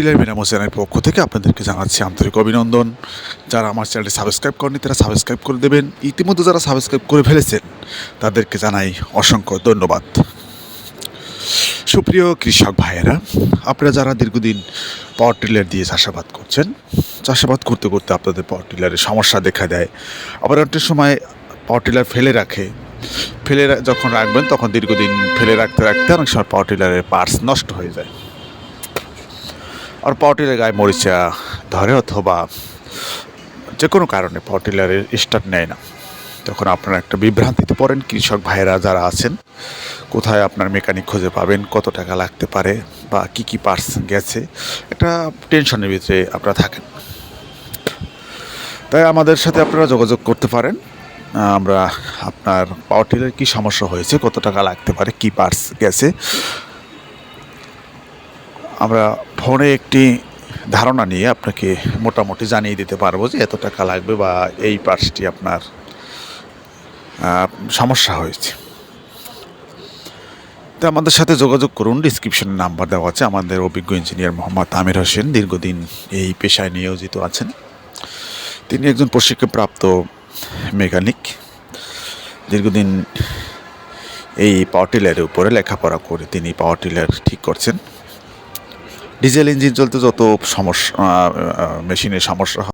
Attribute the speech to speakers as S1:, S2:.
S1: Tiller মেরামো চ্যানেলের পক্ষ থেকে আপনাদেরকে জানাচ্ছি আন্তরিক অভিনন্দন। যারা আমার চ্যানেলটি সাবস্ক্রাইব করেনি তারা সাবস্ক্রাইব করে দেবেন। ইতিমধ্যে যারা সাবস্ক্রাইব করে ফেলেছেন, তাদেরকে জানাই অসংখ্য ধন্যবাদ। সুপ্রিয় কৃষক ভাইয়েরা, আপনারা যারা দীর্ঘদিন পাওয়ার টিলার দিয়ে চাষাবাদ করছেন, চাষাবাদ করতে করতে আপনাদের পাওয়ার টিলারের সমস্যা দেখা দেয়। আবার একটা সময় পাওয়ার টিলার ফেলে রাখে। ফেলে যখন রাখবেন, তখন দীর্ঘদিন ফেলে রাখতে রাখতে অনেক সময় পাওয়ার টিলারের পার্টস নষ্ট হয়ে যায়। আর পাওয়ার গায়ে মরিচা ধরে অথবা যে কোনো কারণে পাওয়ার টিলারের স্টার্ট নেয় না। তখন আপনারা একটা বিভ্রান্তিতে পড়েন। কৃষক ভাইয়েরা যারা আছেন, কোথায় আপনার মেকানিক খুঁজে পাবেন, কত টাকা লাগতে পারে বা কি কি পার্টস গেছে, একটা টেনশনের ভিতরে আপনারা থাকেন। তাই আমাদের সাথে আপনারা যোগাযোগ করতে পারেন। আমরা আপনার পাওয়ার টিলার কী সমস্যা হয়েছে, কত টাকা লাগতে পারে, কি পার্টস গেছে, আমরা ফোনে একটি ধারণা নিয়ে আপনাকে মোটামুটি জানিয়ে দিতে পারব যে এত টাকা লাগবে বা এই পার্টসটি আপনার সমস্যা হয়েছে। তো আমাদের সাথে যোগাযোগ করুন, ডিসক্রিপশনে নাম্বার দেওয়া আছে। আমাদের অভিজ্ঞ ইঞ্জিনিয়ার মোহাম্মদ আমির হোসেন দীর্ঘদিন এই পেশায় নিয়োজিত আছেন। তিনি একজন প্রশিক্ষণপ্রাপ্ত মেকানিক। দীর্ঘদিন এই পাওয়ার টিলারের উপরে লেখাপড়া করে তিনি পাওয়ার টিলার ঠিক করছেন। ডিজেল ইঞ্জিন চলতে যত সমস্যা মেশিনের সমস্যা হয়